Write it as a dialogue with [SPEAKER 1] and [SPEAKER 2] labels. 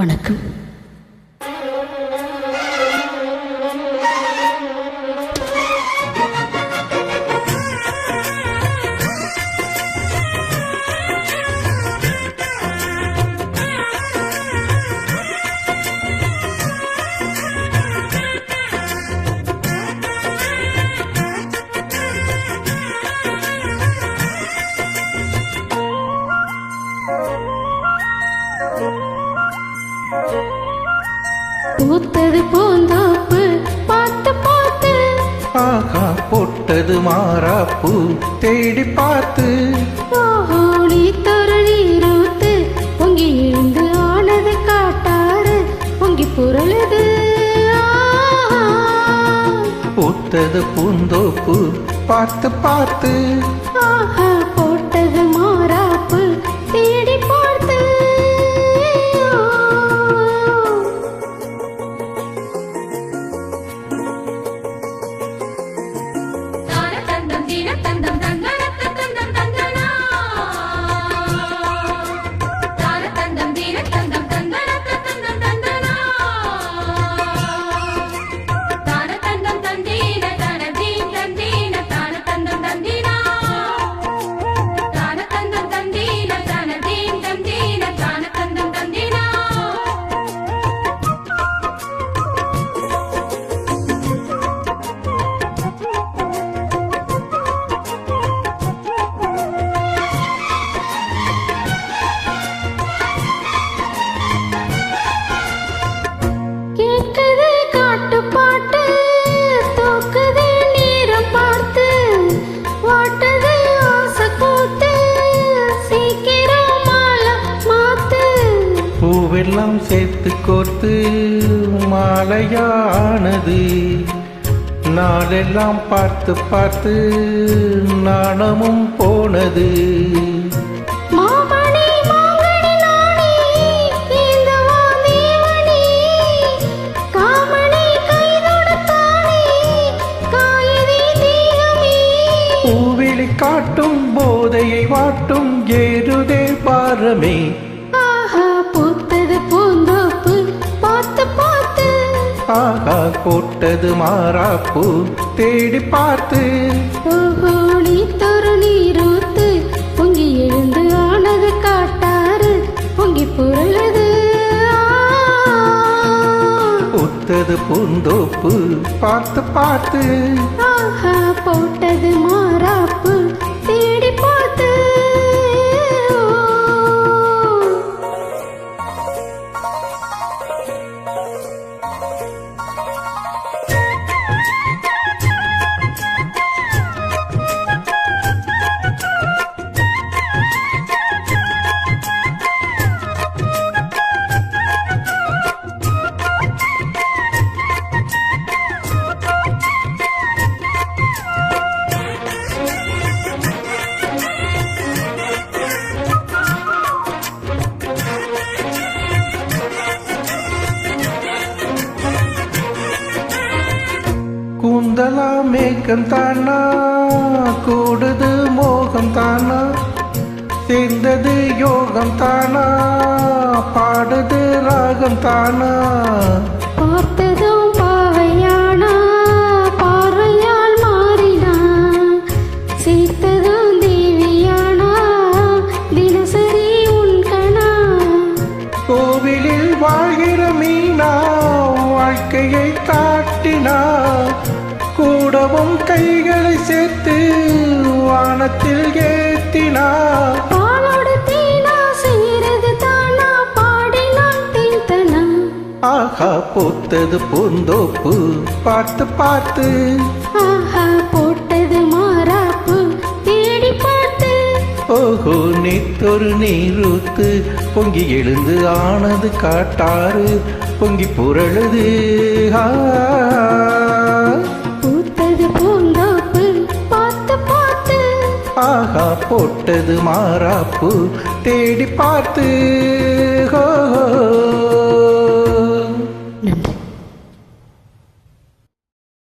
[SPEAKER 1] வணக்கம்.
[SPEAKER 2] பூத்தது பூந்தோப்பு பார்த்து பார்த்து.
[SPEAKER 3] ஆகா போட்டது மாறாப்பூ தேடி பார்த்து.
[SPEAKER 2] ஓஹோடி தரணி ரூத்து பொங்கி எழுந்து ஆனது காட்டாறு பொங்கி புரளுது.
[SPEAKER 3] பூத்தது பூந்தோப்பு பார்த்து பார்த்து. பூவெல்லாம் சேர்த்து கோர்த்து மாலையானது. நாளெல்லாம் பார்த்து பார்த்து நாணமும் போனது. பூவிழி காட்டும் போதையை வாட்டும் ஏறுதே பாரமே. ஆகா போட்டது மாறாப்பூ தேடி பார்த்து.
[SPEAKER 2] ஓஹோடி தருணி ரூத்து பொங்கி எழுந்து ஆனது காட்டாறு பொங்கி புரளுது
[SPEAKER 3] பூத்தது பூந்தோப்பு பார்த்து பார்த்து.
[SPEAKER 2] ஆஹா போட்டது
[SPEAKER 3] மேகம் தானா கூடுது மோகம் தானா சேர்ந்தது யோகம் தானா பாடுது ராகம் தானா கூடவும் கைகளை சேர்த்து வானத்தில் ஏத்தினா.
[SPEAKER 2] பாலோடு தேனா செய்கிறது தானா பாடினான் தேத்தனா
[SPEAKER 3] ஆஹா பூத்தது பூந்தோப்பு பார்த்து பார்த்து.
[SPEAKER 2] ஆஹா போட்டது மாறாப்பு தேடி பார்த்து.
[SPEAKER 3] ஓஹோ நேத்தொரு நீரூத்து பொங்கி எழுந்து ஆனது காட்டாறு பொங்கி புரளுது ஆ. ஆஹா போட்டது மாறாப்பு தேடி பார்த்து ஹோ.